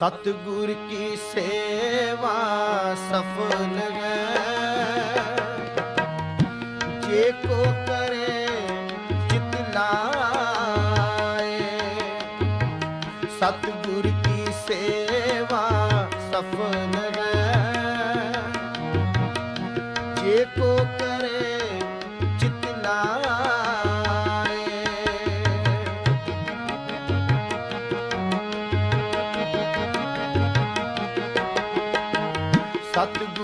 ਸਤਿਗੁਰ ਕੀ ਸੇਵਾ ਸਫਲ ਹੈ। ਜੇ ਕੋ ਕਰੇ ਚਿਤ ਲਾਏ। ਸਤਿਗੁਰ ਕੀ ਸੇਵਾ ਸਫਲ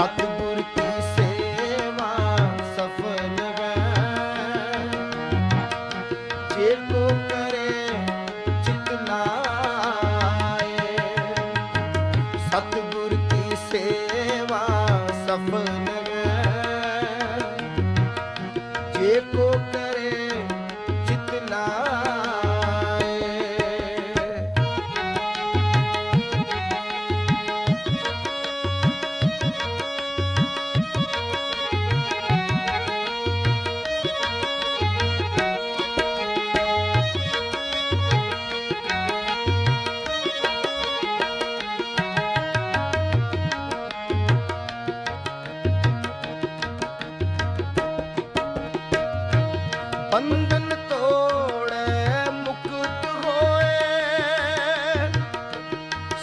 ਸਤਿਗੁਰ ਕੀ ਸੇਵਾ ਸਫਲ ਹੈ। ਜੇ ਕੋ ਕਰੇ ਚਿਤ ਲਾਏ ਸਤਿਗੁਰ ਕੀ ਸੇਵਾ ਸਫਲ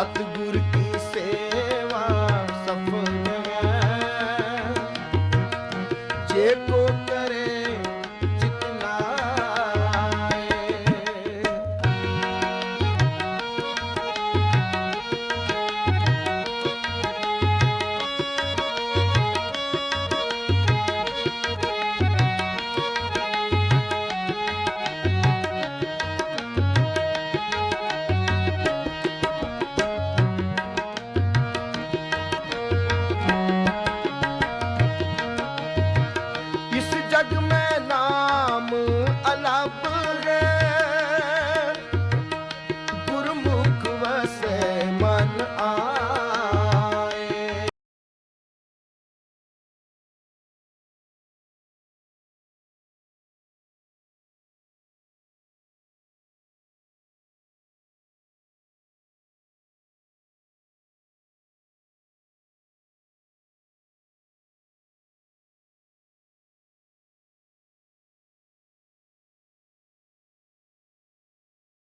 ਸਤਿਗੁਰ